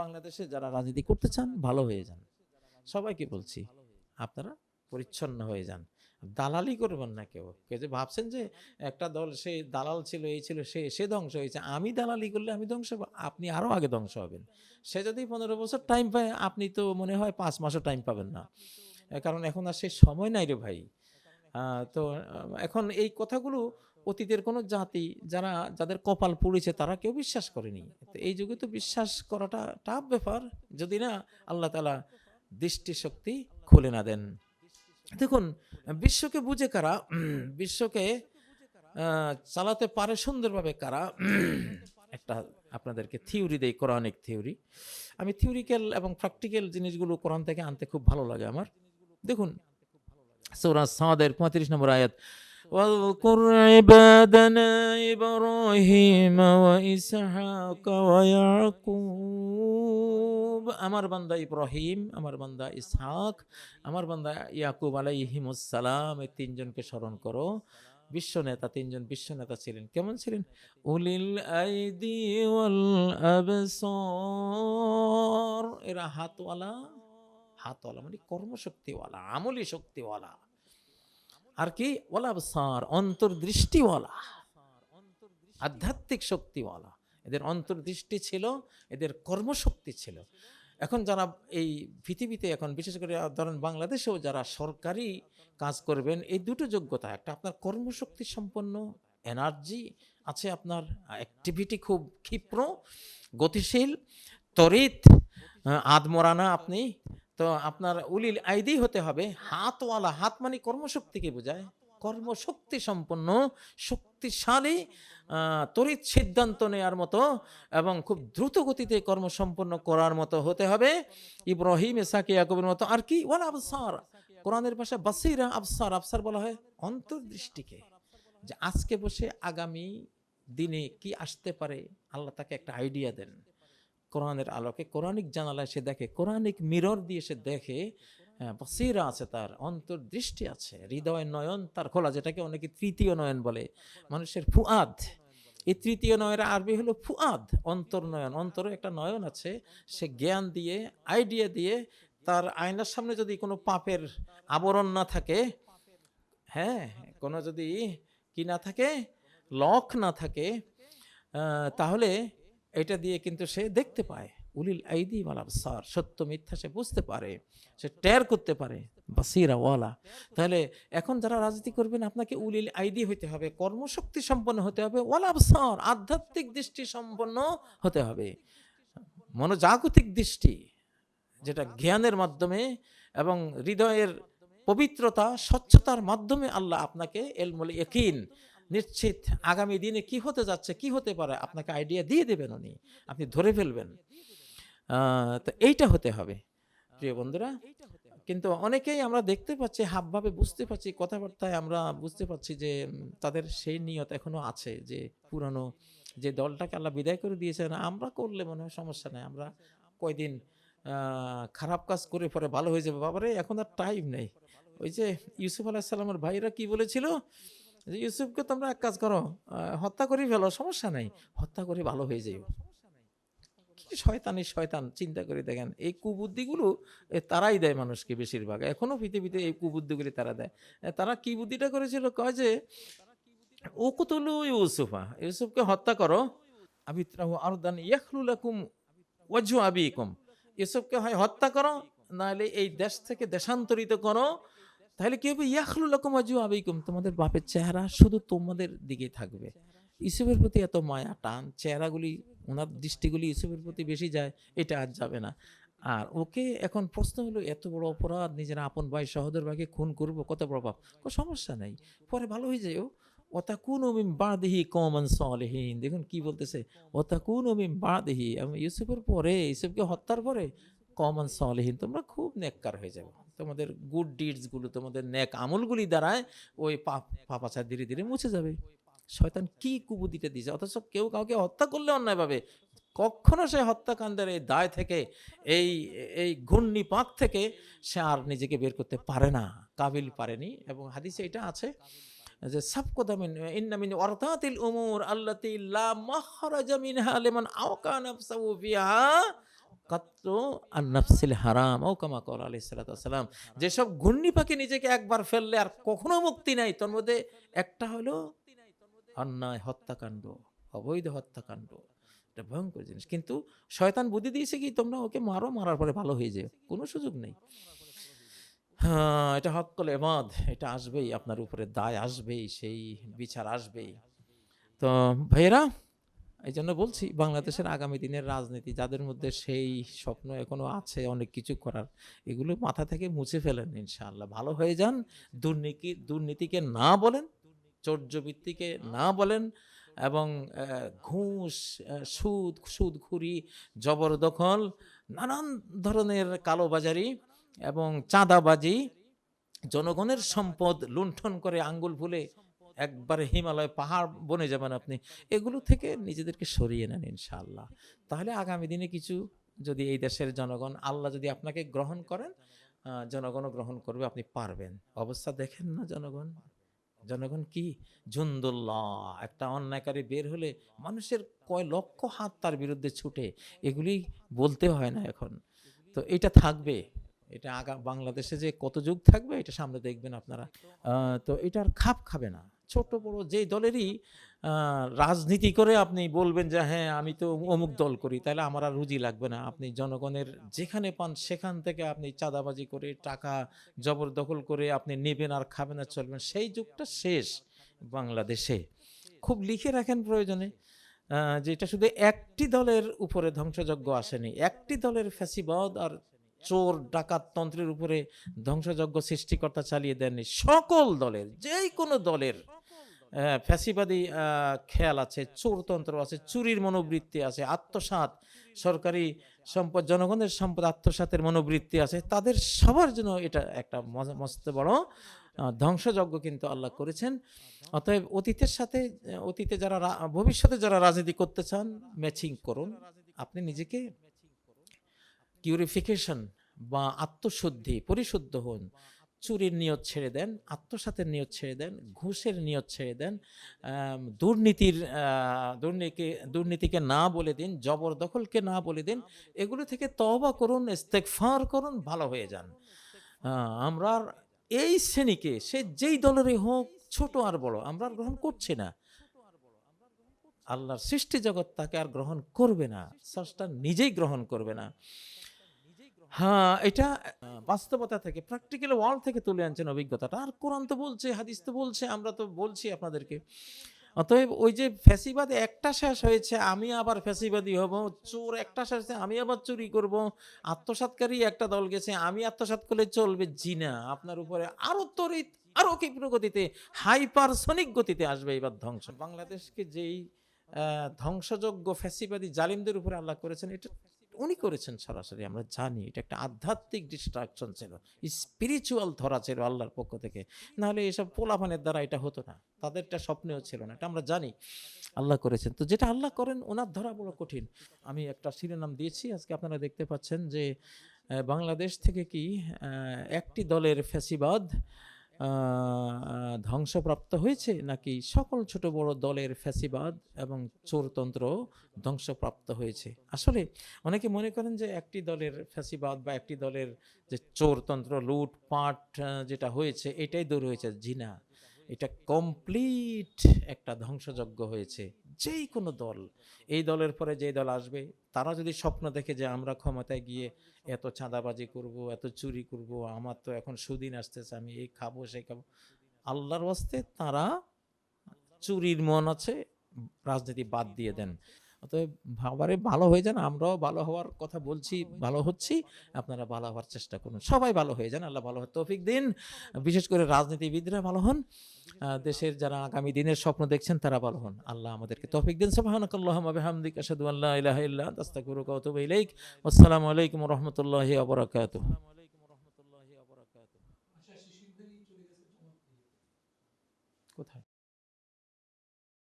বাংলাদেশে যারা রাজনীতি করতে চান, ভালো হয়ে যান। সবাইকে বলছি, আপনারা পরিচ্ছন্ন হয়ে যান। দালালি করবেন না কেউ। কেউ যে ভাবছেন যে একটা দল, সে দালাল ছিল, এই ছিল, সে সে ধ্বংস হয়েছে। আমি দালালি করলে আমি ধ্বংস আপনি আরও আগে ধ্বংস হবেন। সে যদি পনেরো বছর টাইম পায়, আপনি তো মনে হয় পাঁচ মাসও টাইম পাবেন না। কারণ এখন আর সে সময় নাই রে ভাই। তো, এখন এই কথাগুলো অতীতের কোনো জাতি যারা, যাদের কপাল পুড়েছে তারা কেউ বিশ্বাস করেনি। তো এই যুগে তো বিশ্বাস করাটা টাফ ব্যাপার। যদি না, আল্লাহ তালা দৃষ্টিশক্তি খুলে না দেন। দেখুন, বিশ্বকে বুঝে কারা? বিশ্বকে চালাতে পারে সুন্দরভাবে কারা? একটা আপনাদেরকে থিওরি দেই, কোরআনিক থিওরি। আমি থিওরিক্যাল এবং প্র্যাকটিক্যাল জিনিসগুলো কোরআন থেকে আনতে খুব ভালো লাগে আমার। দেখুন, সৌরা সাদের পঁয়ত্রিশ নম্বর আয়াত واذكر عبادنا إبراهيم وإسحاق ويعقوب আমার বান্দা ইব্রাহিম আমার বান্দা ইসহাক আমার বান্দা ইয়াকুব আলাইহিমুসসালাম এই তিনজনকে স্মরণ করো বিশ্ব নেতা তিনজন বিশ্ব নেতা ছিলেন কেমন ছিলেন উলিল আইদি ওয়াল আবসার এরা হাতওয়ালা হাতওয়ালা মানে কর্মশক্তিওয়ালা আমলি শক্তিওয়ালা আর কি? ওয়ালা আবসার, অন্তর্দৃষ্টিওয়ালা। আধ্যাত্মিক শক্তিওয়ালা। এদের অন্তর্দৃষ্টি ছিল, এদের কর্মশক্তি ছিল। এখন যারা এই পৃথিবীতে এখন, বিশেষ করে ধরেন বাংলাদেশেও যারা সরকারি কাজ করবেন, এই দুটো যোগ্যতা, একটা আপনার কর্মশক্তি সম্পন্ন, এনার্জি আছে আপনার, অ্যাক্টিভিটি খুব ক্ষিপ্র, গতিশীল তরিত আদমরানা আপনি তো আপনার উলিল আইদি হতে হবে। হাতওয়ালা, হাত মানে কর্মশক্তিকে বোঝায়। কর্মশক্তি সম্পন্ন, শক্তিশালী তড়িৎ সিদ্ধান্ত নেওয়ার মতো এবং খুব দ্রুত গতিতে কর্মসম্পন্ন করার মতো হতে হবে। ইব্রাহিম এসাকে ইয়াকুবের মতো। আর কি? ওয়ালা আবসার। কোরআনের ভাষায় বাসিরা আবসার আবসার বলা হয় অন্তর্দৃষ্টিকে। যে আজকে বসে আগামী দিনে কি আসতে পারে? আল্লাহ তাকে একটা আইডিয়া দেন। কোরআনের আলোকে কোরআনিক জানালায় সে দেখে কোরআনিক মিরর দিয়ে সে দেখে হ্যাঁ, বসিরা আছে তার অন্তর্দৃষ্টি আছে হৃদয় নয়ন তার খোলা যেটাকে অনেকে তৃতীয় নয়ন বলে। মানুষের ফুয়াদ এই তৃতীয় নয়ের আরবি হলো ফুয়াদ অন্তরে একটা নয়ন আছে সে জ্ঞান দিয়ে আইডিয়া দিয়ে তার আয়নার সামনে যদি কোনো পাপের আবরণ না থাকে হ্যাঁ কোনো যদি কি না থাকে লক না থাকে তাহলে এটা দিয়ে কিন্তু সে দেখতে পায়, উলিল আইদি মালাব সার সত্য মিথ্যা সে বুঝতে পারে, সে টের করতে পারে, বাসিরা ওয়ালা। তাহলে এখন যারা রাজনীতি করবেন, আপনাকে উলিল আইদি হতে হবে, কর্মশক্তি সম্পন্ন হতে হবে, ওয়ালা সার আধ্যাত্মিক দৃষ্টি সম্পন্ন হতে হবে। মনোজাগতিক দৃষ্টি, যেটা জ্ঞানের মাধ্যমে এবং হৃদয়ের পবিত্রতা, স্বচ্ছতার মাধ্যমে আল্লাহ আপনাকে এলমুল একিন নিশ্চিত আগামী দিনে কি হতে যাচ্ছে, কি হতে পারে, আপনাকে আইডিয়া দিয়ে দেবেন উনি। আপনি ধরে ফেলবেন। তো এইটা হতে হবে, প্রিয় বন্ধুরা। কিন্তু অনেকেই আমরা দেখতে পাচ্ছি, হাবভাবে বুঝতে পারছি, কথাবার্তায় আমরা বুঝতে পারছি যে তাদের সেই নিয়ত এখনও আছে যে, পুরানো যে দলটাকে আল্লাহ বিদায় করে দিয়েছেন, আমরা করলে মনে হয় সমস্যা নেই। আমরা কয়দিন খারাপ কাজ করে পরে ভালো হয়ে যাবে। বাবারে, এখন আর টাইম নেই। ওই যে ইউসুফ আলাহিসাল্লামের ভাইরা কি বলেছিল? ইউসুফকে তোমরা এক কাজ করো হত্যা করে ফেলো, সমস্যা নাই। হত্যা করে ভালো হয়ে যাইব কি শয়তানি, শয়তান, চিন্তা করে দেখেন, এই কুবুদ্ধিগুলো তারাই দেয় মানুষকে বেশিরভাগ। এখনও পৃথিবীতে এই কুবুদ্ধিগুলি তারা দেয়। তারা কি বুদ্ধিটা করেছিল? কয় যে ও কতলু ইউসুফা, ইউসুফকে হত্যা করো। আবিত্রাহু আরদান ইয়াখলুলাকুম ওয়াজু আবিকুম। ইউসুফকে হয়, হত্যা করো, নাহলে এই দেশ থেকে দেশান্তরিত করো তাহলে কি হবে? ইয়াখলুলাকুম ওয়াজু আবিকুম তোমাদের বাপের চেহারা শুধু তোমাদের দিকেই থাকবে। ইউসুফের প্রতি এত মায়া, টান, চেহারাগুলি, ওনার দৃষ্টিগুলি ইউসুফের প্রতি বেশি যায়, এটা আর যাবে না। আর ওকে এখন প্রশ্ন হলো, এত বড় অপরাধ, নিজের আপন ভাই সহোদর ভাইকে খুন করব, কত পাপ? কোনো সমস্যা নাই। পরে ভালো হয়ে যায়, ও। ওতাকুন ওমিম বাদিহি কমন সলেহীন। দেখুন কি বলতেছে ওতাকুন ওমিম বাদিহি। এবং ইউসুফের পরে, ইউসুফকে হত্যার পরে কমন সলেহীন, তোমরা খুব নেককার হয়ে যাবে। তোমাদের গুড ডিডসগুলো তোমাদের নেক আমলগুলি দ্বারায় ওই পাপ পাপাচার ধীরে ধীরে মুছে যাবে। শয়তান কি কুবুদ্ধিটা দিয়েছে? অথচ কেউ কাউকে হত্যা করলে অন্যায়ভাবে কখনো সে হত্যাকাণ্ডের এই দায় থেকে, এই এই ঘূর্ণিপাত থেকে সে আর নিজেকে বের করতে পারে না, কাবিল পারেনি। এবং হাদিসে এটা আছে যে সাবকদামিন ইন্নামিন ওয়ারতাতিল উমুর আল্লাতি লা মিনহা লিমান আওকা নাফসাহু ফিহা আর হারাম, ও কামা আলি যেসব ঘূর্ণি পাখি নিজেকে একবার ফেললে আর কখনো মুক্তি নাই, তোর মধ্যে একটা হলো অন্যায়, হত্যাকাণ্ড, অবৈধ হত্যাকাণ্ড। এটা ভয়ঙ্কর জিনিস। কিন্তু শয়তান বুদ্ধি দিয়েছে কি, তোমরা ওকে মারো, মারার পরে ভালো হয়ে যাও। কোনো সুযোগ নেই। হ্যাঁ এটা হকল এমাদ এটা আসবেই, আপনার উপরে দায় আসবেই, সেই বিচার আসবেই। তো ভাইয়েরা এই জন্য বলছি বাংলাদেশের আগামী দিনের রাজনীতি যাদের মধ্যে সেই স্বপ্ন এখনও আছে অনেক কিছু করার, এগুলো মাথা থেকে মুছে ফেলেন ইনশাআল্লাহ। ভালো হয়ে যান, দুর্নীতি, দুর্নীতিকে না বলেন, চর্যবৃত্তিকে না বলেন এবং ঘুষ সুদ সুদখুরি জবরদখল, নানান ধরনের কালোবাজারি এবং চাঁদাবাজি, জনগণের সম্পদ লুণ্ঠন করে আঙ্গুল ফুলে একবারে হিমালয় পাহাড় বনে যাবেন আপনি, এগুলো থেকে নিজেদেরকে সরিয়ে নেন ইনশাআল্লাহ। তাহলে আগামী দিনে কিছু যদি এই দেশের জনগণ, আল্লাহ যদি আপনাকে গ্রহণ করেন জনগণও গ্রহণ করবে, আপনি পারবেন। অবস্থা দেখেন না জনগণ? জনগণ কি? জুন্দুল্লাহ, একটা অন্যায়কারী বের হলে মানুষের কয় লক্ষ হাত তার বিরুদ্ধে ছুটে, এগুলি বলতে হয় না এখন। তো এটা থাকবে, এটা আগা, বাংলাদেশে যে কত যুগ থাকবে, এটা সামনে দেখবেন আপনারা। তো এটার খাপ খাবে না। ছোট, বড় যেই দলেরই রাজনীতি করে আপনি বলবেন যে হ্যাঁ আমি তো অমুক দল করি, তাহলে আমার আর রুজি লাগবে না। আপনি জনগণের যেখানে পান, সেখান থেকে আপনি চাঁদাবাজি করে, টাকা জবরদখল করে আপনি নেবেন আর খাবেন আর চলবেন, সেই যুগটা শেষ বাংলাদেশে। খুব লিখে রাখেন প্রয়োজনে যে এটা শুধু একটি দলের উপরে ধ্বংসযজ্ঞ আসেনি, একটি দলের ফ্যাসিবাদ আর চোর, ডাকাত তন্ত্রের উপরে ধ্বংসযজ্ঞ সৃষ্টিকর্তা চালিয়ে দেননি, সকল দলের, যেই কোনো দলের ফ্যাসিবাদী খেয়াল আছে, চোরতন্ত্র আছে, চুরির মনোবৃত্তি আছে, আত্মসাৎ, সরকারি সম্পদ, জনগণের সম্পদ, আত্মসাতের মনোবৃত্তি আছে, তাদের সবার জন্য এটা একটা মস্ত বড় ধ্বংসযজ্ঞ কিন্তু আল্লাহ করেছেন। অতএব অতীতের সাথে, অতীতে যারা ভবিষ্যতে যারা রাজনীতি করতে চান ম্যাচিং করুন। আপনি নিজেকে কিউরিফিকেশন বা আত্মশুদ্ধি, পরিশুদ্ধ হন। চুরির নিয়ত ছেড়ে দেন, আত্মসাতের নিয়ত ছেড়ে দেন, ঘুষের নিয়ত ছেড়ে দেন দুর্নীতির দুর্নীতি, দুর্নীতিকে না বলে দিন, জবরদখলকে না বলে দিন, এগুলো থেকে তওবা করুন, ইস্তেগফার করুন, ভালো হয়ে যান। আমরা এই শ্রেণীকে, সে যেই দলেরই হোক, ছোট আর বড়, আমরা আর গ্রহণ করছি না। আল্লাহর সৃষ্টি জগৎ তাকে আর গ্রহণ করবে না, স্রষ্টা নিজেই গ্রহণ করবে না। হ্যাঁ এটা বাস্তবতা থেকে প্র্যাকটিক্যাল ওয়ার্ল্ড থেকে তুলে আনছেন অভিজ্ঞতাটা। আর কোরআন তো বলছে, হাদিস তো বলছে, আমরা তো বলছি আপনাদেরকে। অতএব ওই যে ফ্যাসিবাদ একটা শেষ হয়েছে, আমি আবার ফ্যাসিবাদী হব, চোর একটা শেষ আমি আবার চুরি করব, আত্মসাৎকারী একটা দল গেছে, আমি আত্মসাৎ করলে চলবে জিনা। আপনার উপরে আরও তরিত আরও ক্ষিপ্র গতিতে হাইপারসনিক গতিতে আসবে এবার ধ্বংস। বাংলাদেশকে যেই ধ্বংসযোগ্য ফ্যাসিবাদী জালিমদের উপরে আল্লাহ করেছেন, এটা উনি করেছেন সরাসরি, আমরা জানি। এটা একটা আধ্যাত্মিক ডিস্ট্রাকশন ছিল। স্পিরিচুয়াল ধরা ছিল আল্লাহর পক্ষ থেকে। নাহলে এসব পোলাফানের দ্বারা এটা হতো না। তাদেরটা স্বপ্নেও ছিল না। এটা আমরা জানি। আল্লাহ করেছেন। তো যেটা আল্লাহ করেন, ওনার ধরা বড় কঠিন। আমি একটা শিরোনাম দিয়েছি। আজকে আপনারা দেখতে পাচ্ছেন যে বাংলাদেশ থেকে কি একটি দলের ফ্যাসিবাদ ধ্বংসপ্রাপ্ত হয়েছে নাকি সকল ছোট বড় দলের ফ্যাসিবাদ এবং চোরতন্ত্র ধ্বংসপ্রাপ্ত হয়েছে? আসলে অনেকে মনে করেন যে একটি দলের ফ্যাসিবাদ বা একটি দলের যে চোরতন্ত্র, লুট, পাট যেটা হয়েছে, এটাই দূর হয়েছে, জিনা। এটা কমপ্লিট একটা ধ্বংসযজ্ঞ হয়েছে। যেই কোনো দল, এই দলের পরে যেই দল আসবে, তারা যদি স্বপ্ন দেখে যে আমরা ক্ষমতায় গিয়ে এত চাঁদাবাজি করব, এত চুরি করব, আমার তো এখন সুদিন আসতেছে, আমি এই খাব, সেই খাব, আল্লাহর ওয়াস্তে তারা চুরির মন আছে, রাজনীতি বাদ দিয়ে দেন। অতএব ভাবারে ভালো হয়ে যান আমরাও ভালো হওয়ার কথা বলছি ভালো হচ্ছি আপনারা ভালো হওয়ার চেষ্টা করুন। সবাই ভালো হয়ে যান আল্লাহ ভালো হওয়ার তৌফিক দিন। বিশেষ করে রাজনীতিবিদরা ভালো হন দেশের যারা আগামী দিনের স্বপ্ন দেখছেন তারা ভালো হন। আল্লাহ আমাদেরকে তৌফিক দিন। সুবহানাকাল্লাহুম্মা বিহামদিক আশহাদু আল্লা ইলাহা ইল্লা আনতা আস্তাগফিরুকা ওয়া আতুবু ইলাইক। আসসালামু আলাইকুম ওয়া রাহমাতুল্লাহি ওয়া বারাকাতুহু।